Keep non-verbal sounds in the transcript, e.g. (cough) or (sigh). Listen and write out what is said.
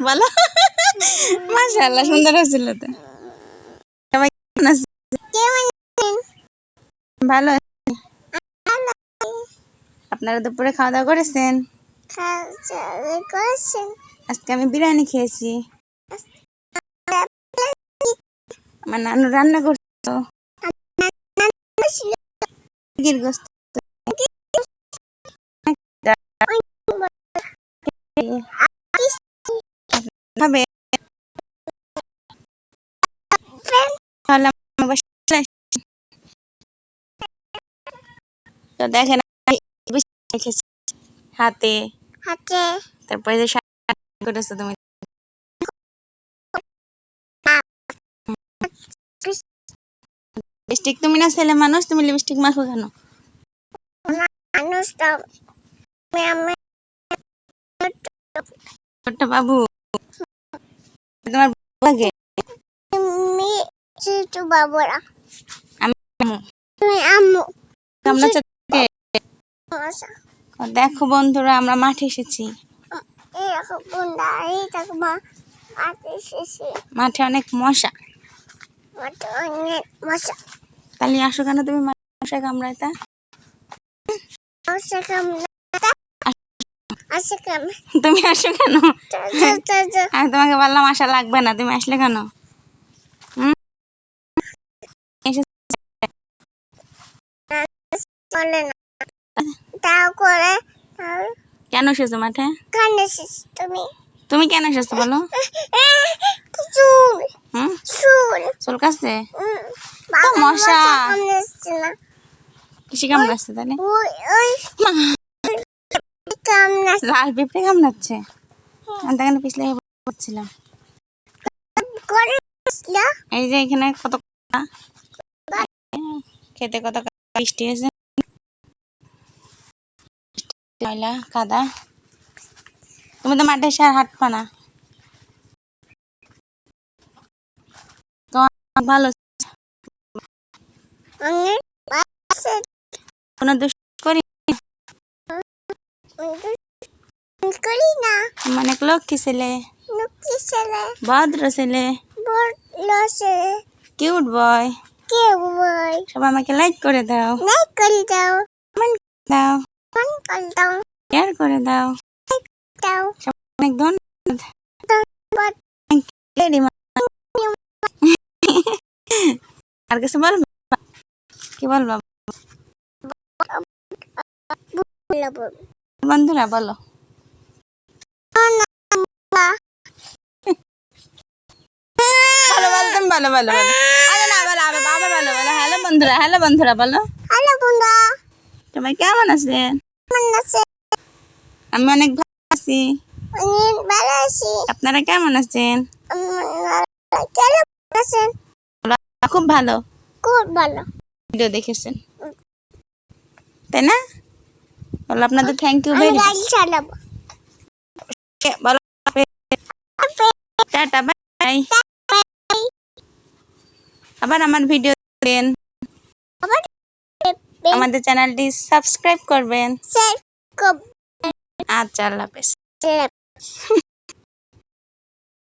বলো মাশাআল্লাহ সুন্দর হয়েছিল তো। সবাই কেমন আছে? ভালো আপনারা দুপুরে খাওয়া দাওয়া করেছেন? আজকে আমি বিরিয়ানি খেয়েছি। আমার নানু রান্না করতো। মুরগির গোস্ত খাবে তাহলে তো দেখেন হাতে। তারপরে যে করেছ তুমি। লিপস্টিক তুমি না ছেলে মানুষ তুমি লিপস্টিক মাখো কেন? ছোট্ট বাবু। তোমার লাগে বাবুরা। আমি আম্মু। আমরা চারটে। দেখো বন্ধুরা আমরা মাঠে এসেছি। মাঠে অনেক মশা। মাঠে অনেক মশা। তাহলে আসো কেন তুমি মশা কামড়ায় তা তুমি আসো কেন? আমি তোমাকে বললাম আশা লাগবে না। তুমি আসলে কেন? চলে না। (laughs) তাও করে কেন এসেছ মাঠে? কানে এসেছিস তুমি? তুমি কেন এসেছ বলো? (laughs) চুল? হুম? চুল। চুল কাছে তো মশা। এসছে কিসে কামড়াচ্ছে তাহলে? লাল পিঁপড়ে কামড়াচ্ছে আমি তখন পিছলে পড়ছিলাম করে এসছিল। এই যে এখানে কত। খেতে কত বৃষ্টি হয়েছে ময়লা কাদা। তুমি তো মাঠে এসে আর হাঁটবা না। তোমার ভালো অনেক কোনো দুষ্ট করি? করি না। আমি লক্ষ্মী ছেলে। নুকি ছেলে। ভদ্র ছেলে। কিউট বয়। কে সবাই আমাকে লাইক করে দাও। নাই করে দাও। কমেন্ট দাও। শেয়ার করে দাও. আর কিছু বলব কি বলব বন্ধুরা, বলো। ভালো বলতাম ভালো ভালো ভালো বলো। আবার আবার ভালো বলো হ্যালো বন্ধুরা হ্যালো বন্ধুরা, বলো। হ্যালো বন্ধু সবাই কেমন আছেন? আছে আমি অনেক ভালো আছি। আপনারা কেমন আছেন? খুব ভালো। খুব ভালো। ভিডিও দেখেছেন? তাই না? বলো আপনাদের থ্যাংক ইউ ভেরি বলো টাটা বাই আবার আমার ভিডিও দেন আবার আমাদের চ্যানেলটি সাবস্ক্রাইব করবেন। আচ্ছা আল্লাহ হাফেজ।